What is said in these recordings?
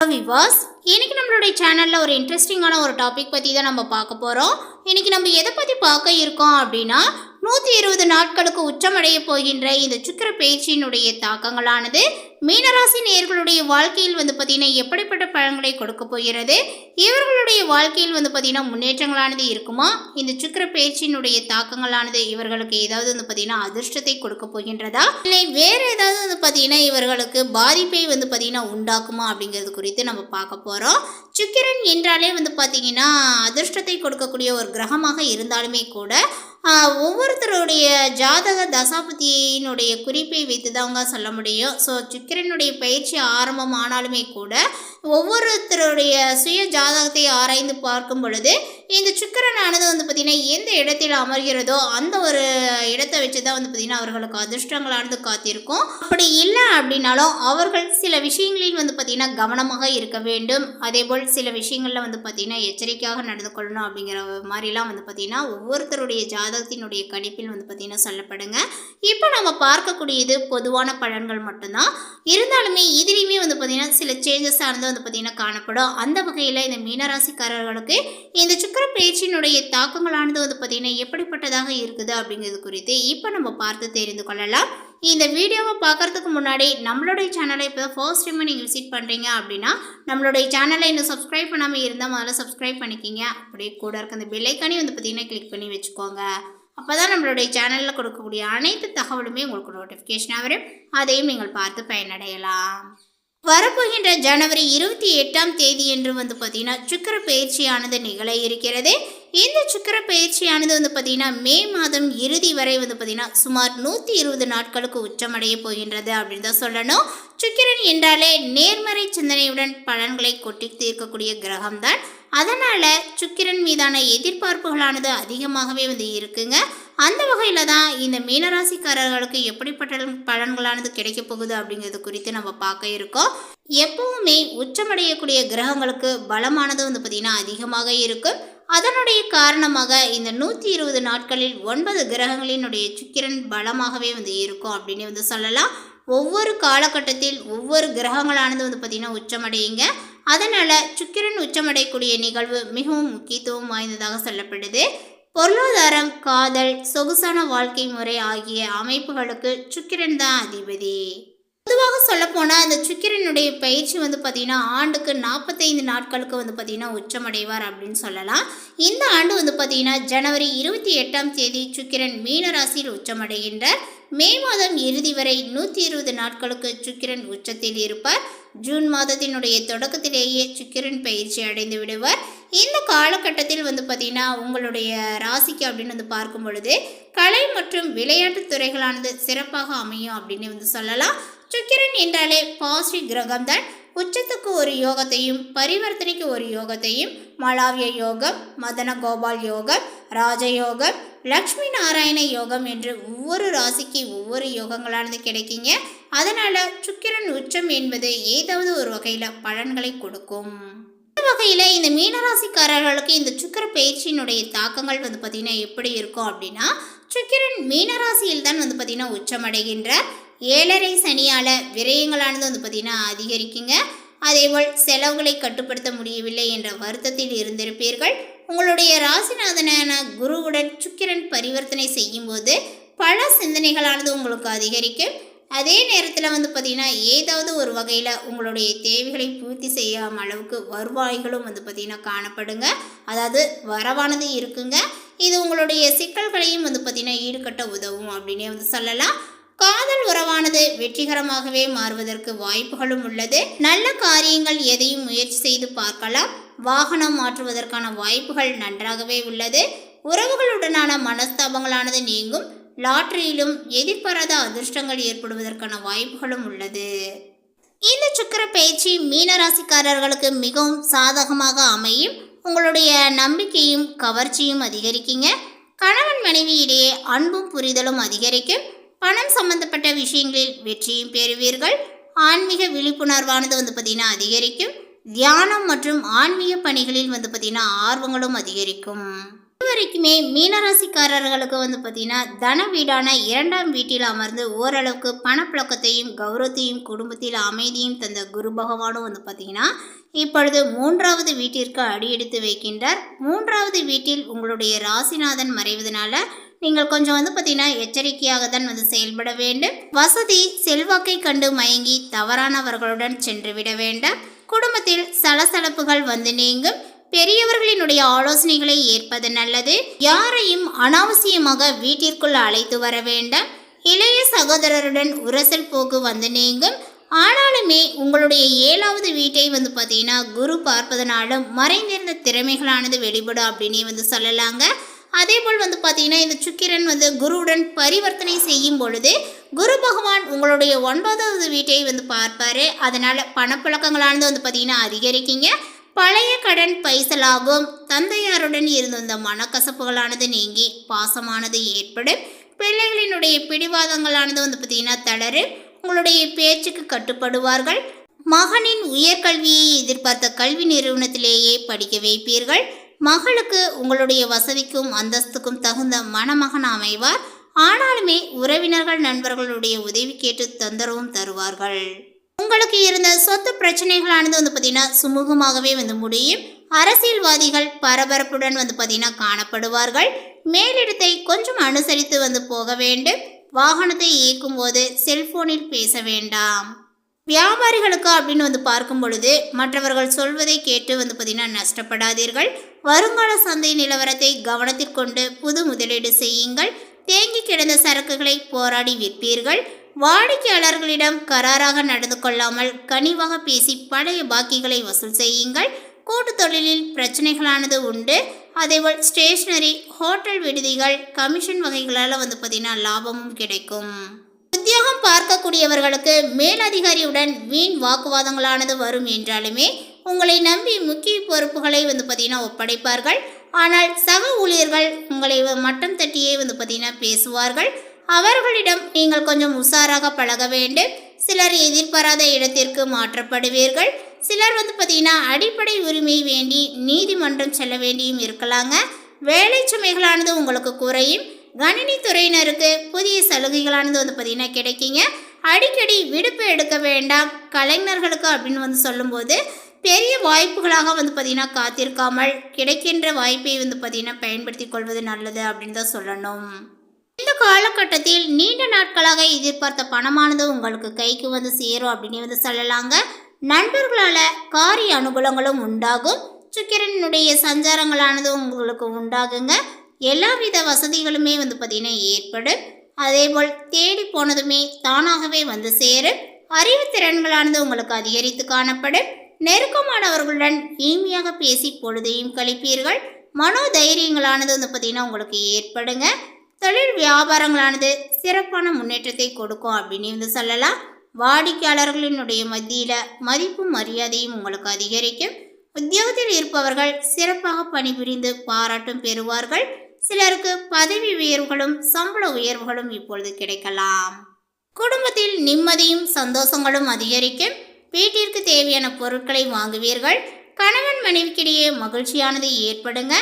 விவாஸ் இன்னைக்கு நம்மளுடைய சேனலில் ஒரு இன்ட்ரெஸ்டிங்கான ஒரு டாபிக் பற்றி தான் நம்ம பார்க்க போகிறோம் இன்னைக்கு நம்ம எதை பற்றி பார்க்க இருக்கோம் அப்படின்னா நூற்றி இருபது நாட்களுக்கு உச்சமடைய போகின்ற இந்த சுக்கிர பேச்சியினுடைய தாக்கங்களானது மீனராசி நேர்களுடைய வாழ்க்கையில் வந்து பார்த்திங்கன்னா எப்படிப்பட்ட பழங்களை கொடுக்க போகிறது? இவர்களுடைய வாழ்க்கையில் வந்து பார்த்தீங்கன்னா முன்னேற்றங்களானது இருக்குமா? இந்த சுக்கர பயிற்சியினுடைய தாக்கங்களானது இவர்களுக்கு ஏதாவது வந்து பார்த்தீங்கன்னா அதிர்ஷ்டத்தை கொடுக்க போகின்றதா? இல்லை வேறு ஏதாவது வந்து பார்த்தீங்கன்னா இவர்களுக்கு பாதிப்பை வந்து பார்த்தீங்கன்னா உண்டாக்குமா அப்படிங்கிறது குறித்து நம்ம பார்க்க போகிறோம் சுக்கிரன் என்றாலே வந்து பார்த்தீங்கன்னா அதிர்ஷ்டத்தை கொடுக்கக்கூடிய ஒரு கிரகமாக இருந்தாலுமே கூட ஒவ்வொருத்தருடைய ஜாதக தசாபதியினுடைய குறிப்பை வைத்து தாங்க சொல்ல முடியும். ஸோ சுக்கிரனுடைய பயிற்சி ஆரம்பம் ஆனாலுமே கூட ஒவ்வொருத்தருடைய சுய ஜாதகத்தை ஆராய்ந்து பார்க்கும் பொழுது இந்த சுக்கிரனானது வந்து பார்த்திங்கன்னா எந்த இடத்தில் அமர்கிறதோ அந்த ஒரு இடத்தை வச்சு தான் வந்து பார்த்திங்கன்னா அவர்களுக்கு அதிர்ஷ்டங்களானது காத்திருக்கும். அப்படி இல்லை அப்படின்னாலும் அவர்கள் சில விஷயங்களில் வந்து பார்த்திங்கன்னா கவனமாக இருக்க வேண்டும். அதேபோல் சில விஷயங்களில் வந்து பார்த்திங்கன்னா எச்சரிக்கையாக நடந்து கொள்ளணும் அப்படிங்கிற மாதிரிலாம் வந்து பார்த்திங்கன்னா ஒவ்வொருத்தருடைய ஜாதகத்தினுடைய கணிப்பில் வந்து பார்த்திங்கன்னா சொல்லப்படுங்க. இப்போ நம்ம பார்க்கக்கூடியது பொதுவான பலன்கள் மட்டும்தான். இருந்தாலுமே இதுலேயுமே வந்து பார்த்திங்கன்னா சில சேஞ்சஸ் ஆனது வந்து பார்த்திங்கன்னா காணப்படும். அந்த வகையில் இந்த மீனராசிக்காரர்களுக்கு இந்த சுக்கர பயிற்சியினுடைய தாக்கங்களானது வந்து பார்த்திங்கன்னா எப்படிப்பட்டதாக இருக்குது அப்படிங்கிறது குறித்து இப்போ நம்ம பார்த்து தெரிந்து கொள்ளலாம். இந்த வீடியோவை பார்க்கறதுக்கு முன்னாடி நம்மளுடைய சேனலை இப்போ ஃபர்ஸ்ட் டைம் நீங்கள் விசிட் பண்ணுறீங்க அப்படின்னா நம்மளுடைய சேனலை இன்னும் சப்ஸ்கிரைப் பண்ணாமல் இருந்தால் முதல்ல சப்ஸ்கிரைப் பண்ணிக்கிங்க. அப்படியே கூட இருக்க அந்த பெல்லைக்கானே வந்து பார்த்திங்கன்னா கிளிக் பண்ணி வச்சுக்கோங்க. அப்போ தான் நம்மளுடைய சேனலில் கொடுக்கக்கூடிய அனைத்து தகவலுமே உங்களுக்கு நோட்டிஃபிகேஷனாக வரும். அதையும் நீங்கள் பார்த்து பயனடையலாம். வரப்போகின்ற ஜனவரி இருபத்தி எட்டாம் தேதி என்று வந்து பார்த்தீங்கன்னா சுக்கிர பயிற்சியானது நிகழ இருக்கிறது. இந்த சுக்கிர பயிற்சியானது வந்து பார்த்தீங்கன்னா மே மாதம் இறுதி வரை வந்து பார்த்தீங்கன்னா சுமார் நூற்றி இருபது நாட்களுக்கு உச்சமடைய போகின்றது அப்படின்னு தான் சொல்லணும். சுக்கிரன் என்றாலே நேர்மறை சிந்தனையுடன் பலன்களை கொட்டி தீர்க்கக்கூடிய கிரகம்தான். அதனால் சுக்கிரன் மீதான எதிர்பார்ப்புகளானது அதிகமாகவே வந்து இருக்குங்க. அந்த வகையில் தான் இந்த மீனராசிக்காரர்களுக்கு எப்படிப்பட்ட பலன்களானது கிடைக்க போகுது அப்படிங்கிறது குறித்து நம்ம பார்க்க இருக்கோம். எப்பவுமே உச்சமடையக்கூடிய கிரகங்களுக்கு பலமானது வந்து பார்த்திங்கன்னா அதிகமாக இருக்கும். அதனுடைய காரணமாக இந்த நூற்றி இருபது நாட்களில் ஒன்பது கிரகங்களினுடைய சுக்கிரன் பலமாகவே வந்து இருக்கும் அப்படின்னு வந்து சொல்லலாம். ஒவ்வொரு காலகட்டத்தில் ஒவ்வொரு கிரகங்களானது வந்து பார்த்திங்கன்னா உச்சமடையுங்க. அதனால் சுக்கிரன் உச்சமடையக்கூடிய நிகழ்வு மிகவும் முக்கியத்துவம் வாய்ந்ததாக சொல்லப்படுது. பொருளாதாரம் காதல் சொகுசான வாழ்க்கை முறை ஆகிய அமைப்புகளுக்கு சுக்கிரன் தான் அதிபதி. பொதுவாக சொல்லப்போனால் அந்த சுக்கிரனுடைய பயிற்சி வந்து பார்த்திங்கன்னா ஆண்டுக்கு நாற்பத்தைந்து நாட்களுக்கு வந்து பார்த்திங்கன்னா உச்சமடைவார் அப்படின்னு சொல்லலாம். இந்த ஆண்டு வந்து பார்த்திங்கன்னா ஜனவரி இருபத்தி எட்டாம் தேதி சுக்கிரன் மீனராசியில் உச்சமடைகின்ற உச்சமடைகின்றார். மே மாதம் இறுதி வரை நூற்றி இருபது நாட்களுக்கு சுக்கிரன் உச்சத்தில் இருப்பார். ஜூன் மாதத்தினுடைய தொடக்கத்திலேயே சுக்கிரன் பயிற்சி அடைந்து விடுவார். இந்த காலகட்டத்தில் வந்து பார்த்திங்கன்னா உங்களுடைய ராசிக்கு அப்படின்னு வந்து பார்க்கும் பொழுது கலை மற்றும் விளையாட்டு துறைகளானது சிறப்பாக அமையும் அப்படின்னு வந்து சொல்லலாம். சுக்கிரன் என்றாலே பாசிட்டிவ் கிரகம்தான். உச்சத்துக்கு ஒரு யோகத்தையும் பரிவர்த்தனைக்கு ஒரு யோகத்தையும் மலாவிய யோகம் மதன கோபால் யோகம் ராஜயோகம் லக்ஷ்மி நாராயண யோகம் என்று ஒவ்வொரு ராசிக்கு ஒவ்வொரு யோகங்களானது கிடைக்குங்க. அதனால் சுக்கிரன் உச்சம் என்பது ஏதாவது ஒரு வகையில் பலன்களை கொடுக்கும். வகையில் இந்த மீனராசிக்காரர்களுக்கு இந்த சுக்கிர பயிற்சியினுடைய தாக்கங்கள் வந்து பார்த்திங்கன்னா எப்படி இருக்கும் அப்படின்னா சுக்கிரன் மீனராசியில் தான் வந்து பார்த்திங்கன்னா உச்சமடைகின்றார். ஏழரை சனியால் விரயங்களானது வந்து பார்த்திங்கன்னா அதிகரிக்குங்க. அதேபோல் செலவுகளை கட்டுப்படுத்த முடியவில்லை என்ற வருத்தத்தில் இருந்திருப்பீர்கள். உங்களுடைய ராசிநாதனான குருவுடன் சுக்கிரன் பரிவர்த்தனை செய்யும்போது பல சிந்தனைகளானது உங்களுக்கு அதிகரிக்கும். அதே நேரத்தில் வந்து பார்த்திங்கன்னா ஏதாவது ஒரு வகையில் உங்களுடைய தேவைகளை பூர்த்தி செய்யாம அளவுக்கு வருவாய்களும் வந்து பார்த்திங்கன்னா காணப்படுங்க. அதாவது வரவானது இருக்குங்க. இது உங்களுடைய சிக்கல்களையும் வந்து பார்த்திங்கன்னா ஈடுகட்ட உதவும் அப்படின்னே வந்து சொல்லலாம். காதல் உறவானது வெற்றிகரமாகவே மாறுவதற்கு வாய்ப்புகளும் உள்ளது. நல்ல காரியங்கள் எதையும் முயற்சி செய்து பார்க்கலாம். வாகனம் மாற்றுவதற்கான வாய்ப்புகள் நன்றாகவே உள்ளது. உறவுகளுடனான மனஸ்தாபங்களானது நீங்கும். லாட்டரியிலும் எதிர்பாராத அதிர்ஷ்டங்கள் ஏற்படுவதற்கான வாய்ப்புகளும் உள்ளது. இந்த சக்கர பயிற்சி மீனராசிக்காரர்களுக்கு மிகவும் சாதகமாக அமையும். உங்களுடைய நம்பிக்கையும் கவர்ச்சியும் அதிகரிக்குங்க. கணவன் மனைவியிடையே அன்பும் புரிதலும் அதிகரிக்கும். பணம் சம்பந்தப்பட்ட விஷயங்களில் வெற்றியும் பெறுவீர்கள். ஆன்மீக விழிப்புணர்வானது வந்து பார்த்திங்கன்னா அதிகரிக்கும். தியானம் மற்றும் ஆன்மீக பணிகளில் வந்து பார்த்திங்கன்னா ஆர்வங்களும் அதிகரிக்கும். இதுவரைக்குமே மீனராசிக்காரர்களுக்கு வந்து பார்த்தீங்கன்னா தன வீடான இரண்டாம் வீட்டில் அமர்ந்து ஓரளவுக்கு பணப்புழக்கத்தையும் கௌரவத்தையும் குடும்பத்தில் அமைதியும் தந்த குரு பகவானும் வந்து பார்த்தீங்கன்னா இப்பொழுது மூன்றாவது வீட்டிற்கு அடியெடுத்து வைக்கின்றார். மூன்றாவது வீட்டில் உங்களுடைய ராசிநாதன் மறைவதனால நீங்கள் கொஞ்சம் வந்து பார்த்தீங்கன்னா எச்சரிக்கையாக தான் வந்து செயல்பட வேண்டும். வசதி செல்வாக்கை கண்டு மயங்கி தவறானவர்களுடன் சென்று விட வேண்டாம். குடும்பத்தில் சலசலப்புகள் வந்து நீங்கும். பெரியவர்களினுடைய ஆலோசனைகளை ஏற்பது நல்லது. யாரையும் அனாவசியமாக வீட்டிற்குள் அழைத்து வர வேண்டாம். இளைய சகோதரருடன் உரசல் போக்கு வந்து நீங்கும். ஆனாலுமே உங்களுடைய ஏழாவது வீட்டை வந்து பார்த்தீங்கன்னா குரு பார்ப்பதனாலும் மறைந்திருந்த திறமைகளானது வெளிப்படும் அப்படின்னே வந்து சொல்லலாங்க. அதே போல் வந்து பார்த்தீங்கன்னா இந்த சுக்கிரன் வந்து குருவுடன் பரிவர்த்தனை செய்யும் பொழுது குரு பகவான் உங்களுடைய ஒன்பதாவது வீட்டை வந்து பார்ப்பார். அதனால் பணப்புழக்கங்களானது வந்து பார்த்தீங்கன்னா அதிகரிக்கீங்க. பழைய கடன் பைசலாகும் தந்தையாருடன் இருந்து இந்த மனக்கசப்புகளானது நீங்கி பாசமானது ஏற்படும். பிள்ளைகளினுடைய பிடிவாதங்களானது வந்து பார்த்தீங்கன்னா தளரு உங்களுடைய பேச்சுக்கு கட்டுப்படுவார்கள். மகனின் உயர்கல்வியை எதிர்பார்த்த கல்வி நிறுவனத்திலேயே படிக்க வைப்பீர்கள். மகளுக்கு உங்களுடைய வசதிக்கும் அந்தஸ்துக்கும் தகுந்த மணமகன் அமைவார். ஆனாலுமே உறவினர்கள் நண்பர்களுடைய உதவி கேட்டு தொந்தரவும் தருவார்கள். உங்களுக்கு இருந்த சொத்து பிரச்சனைகளானது வந்து பார்த்தீங்கன்னா சுமூகமாகவே வந்து முடியும். அரசியல்வாதிகள் பரபரப்புடன் வந்து பார்த்தீங்கன்னா காணப்படுவார்கள். மேலிடத்தை கொஞ்சம் அனுசரித்து வந்து போக வேண்டும். வாகனத்தை இயக்கும் போது செல்போனில் பேச வேண்டாம். வியாபாரிகளுக்கு அப்படின்னு வந்து பார்க்கும் பொழுது மற்றவர்கள் சொல்வதை கேட்டு வந்து பார்த்தீங்கன்னா நஷ்டப்படாதீர்கள். வருங்கால சந்தை நிலவரத்தை கவனத்தில் கொண்டு புது முதலீடு செய்யுங்கள். தேங்கி கிடந்த சரக்குகளை போராடி விற்பீர்கள். வாடிக்கையாளர்களிடம் கராராக நடந்து கொள்ளாமல் கனிவாக பேசி பழைய பாக்கிகளை வசூல் செய்யுங்கள். கூட்டு தொழிலில் பிரச்சனைகளானது உண்டு. அதேபோல் ஸ்டேஷனரி ஹோட்டல் விடுதிகள் கமிஷன் வகைகளால் வந்து பார்த்தீங்கன்னா லாபமும் கிடைக்கும். உத்தியோகம் பார்க்கக்கூடியவர்களுக்கு மேலதிகாரியுடன் வீண் வாக்குவாதங்களானது வரும் என்றாலுமே உங்களை நம்பி முக்கிய பொறுப்புகளை வந்து பார்த்தீங்கன்னா ஒப்படைப்பார்கள். ஆனால் சக ஊழியர்கள் உங்களை மட்டம் தட்டியே வந்து பார்த்தீங்கன்னா பேசுவார்கள். அவர்களிடம் நீங்கள் கொஞ்சம் உஷாராக பழக வேண்டும். சிலர் எதிர்பாராத இடத்திற்கு மாற்றப்படுவீர்கள். சிலர் வந்து பார்த்தீங்கன்னா அடிப்படை உரிமை வேண்டி நீதிமன்றம் செல்ல வேண்டியும் இருக்கலாங்க. வேலை சுமைகளானது உங்களுக்கு குறையும். கணினி துறையினருக்கு புதிய சலுகைகளானது வந்து பார்த்தீங்கன்னா கிடைக்குங்க. அடிக்கடி விடுப்பு எடுக்க வேண்டாம். கலைஞர்களுக்கு அப்படின்னு வந்து சொல்லும்போது பெரிய வாய்ப்புகளாக வந்து பார்த்தீங்கன்னா காத்திருக்காமல் கிடைக்கின்ற வாய்ப்பை வந்து பார்த்தீங்கன்னா பயன்படுத்தி கொள்வது நல்லது அப்படின்னு தான் சொல்லணும். இந்த காலகட்டத்தில் நீண்ட நாட்களாக எதிர்பார்த்த பணமானது உங்களுக்கு கைக்கு வந்து சேரும் அப்படின்னு வந்து சொல்லலாங்க. நண்பர்களால் காரிய அனுகூலங்களும் உண்டாகும். சுக்கிரனுடைய சஞ்சாரங்களானது உங்களுக்கு உண்டாகுங்க. எல்லாவித வசதிகளுமே வந்து பார்த்தீங்கன்னா ஏற்படும். அதேபோல் தேடி போனதுமே தானாகவே வந்து சேரும். அறிவு திறன்களானது உங்களுக்கு அதிகரித்து காணப்படும். நெருக்கமானவர்களுடன் இனிமையாக பேசி பொழுதையும் கழிப்பீர்கள். மனோ தைரியங்களானது வந்து பார்த்திங்கன்னா உங்களுக்கு ஏற்படுங்க. தொழில் வியாபாரங்களானது சிறப்பான முன்னேற்றத்தை கொடுக்கும் அப்படின்னு வந்து சொல்லலாம். வாடிக்கையாளர்களினுடைய மத்தியில் மதிப்பும் மரியாதையும் உங்களுக்கு அதிகரிக்கும். உத்தியோகத்தில் இருப்பவர்கள் சிறப்பாக பணிபுரிந்து பாராட்டும் பெறுவார்கள். சிலருக்கு பதவி உயர்வுகளும் சம்பள உயர்வுகளும் இப்பொழுது கிடைக்கலாம். குடும்பத்தில் நிம்மதியும் சந்தோஷங்களும் அதிகரிக்கும் வீட்டிற்கு தேவையான பொருட்களை வாங்குவீர்கள். கணவன் மனைவிக்கிடையே மகிழ்ச்சியானது ஏற்படுங்க.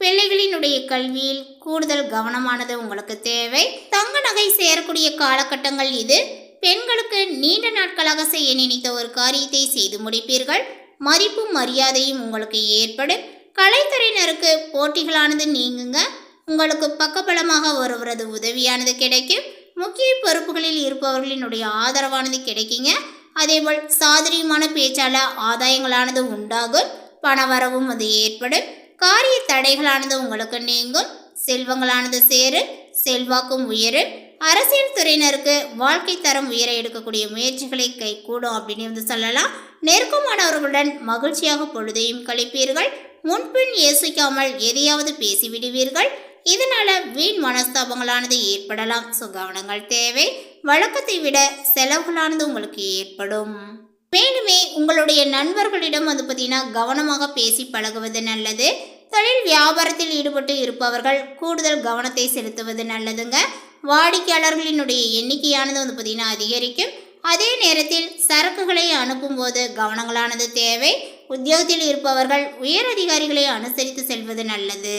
பிள்ளைகளினுடைய கல்வியில் கூடுதல் கவனமானது உங்களுக்கு தேவை. தங்க நகை சேரக்கூடிய காலகட்டங்கள் இது. பெண்களுக்கு நீண்ட நாட்களாக செய்ய நினைத்த ஒரு காரியத்தை செய்து முடிப்பீர்கள். மதிப்பும் மரியாதையும் உங்களுக்கு ஏற்படும். கலைத்துறையினருக்கு போட்டிகளானது நீங்குங்க. உங்களுக்கு பக்கபலமாக ஒருவரது உதவியானது கிடைக்கும். முக்கிய பொறுப்புகளில் இருப்பவர்களினுடைய ஆதரவானது கிடைக்குங்க. அதேபோல் சாதுரியமான பேச்சால ஆதாயங்களானது உண்டாகும். பணவரவும் அது ஏற்படும். காரிய தடைகளானது உங்களுக்கு நீங்கும். செல்வங்களானது சேரும். செல்வாக்கும் உயரும். அரசியல் துறையினருக்கு வாழ்க்கை தரம் உயர எடுக்கக்கூடிய முயற்சிகளை கைகூடும் அப்படின்னு வந்து சொல்லலாம். நெருக்கமானவர்களுடன் மகிழ்ச்சியாக பொழுதையும் கழிப்பீர்கள். முன்பின் யோசிக்காமல் எதையாவது பேசிவிடுவீர்கள். இதனால வீண் மனஸ்தாபங்களானது ஏற்படலாம். ஸோ கவனங்கள் தேவை. வழக்கத்தை விட செலவுகளானது உங்களுக்கு ஏற்படும். மேலுமே உங்களுடைய நண்பர்களிடம் வந்து பார்த்தீங்கன்னா கவனமாக பேசி பழகுவது நல்லது. தொழில் வியாபாரத்தில் ஈடுபட்டு இருப்பவர்கள் கூடுதல் கவனத்தை செலுத்துவது நல்லதுங்க. வாடிக்கையாளர்களினுடைய எண்ணிக்கையானது வந்து பார்த்தீங்கன்னா அதிகரிக்கும். அதே நேரத்தில் சரக்குகளை அனுப்பும்போது கவனங்களானது தேவை. உத்தியோகத்தில் இருப்பவர்கள் உயர் அதிகாரிகளை அனுசரித்து செல்வது நல்லது.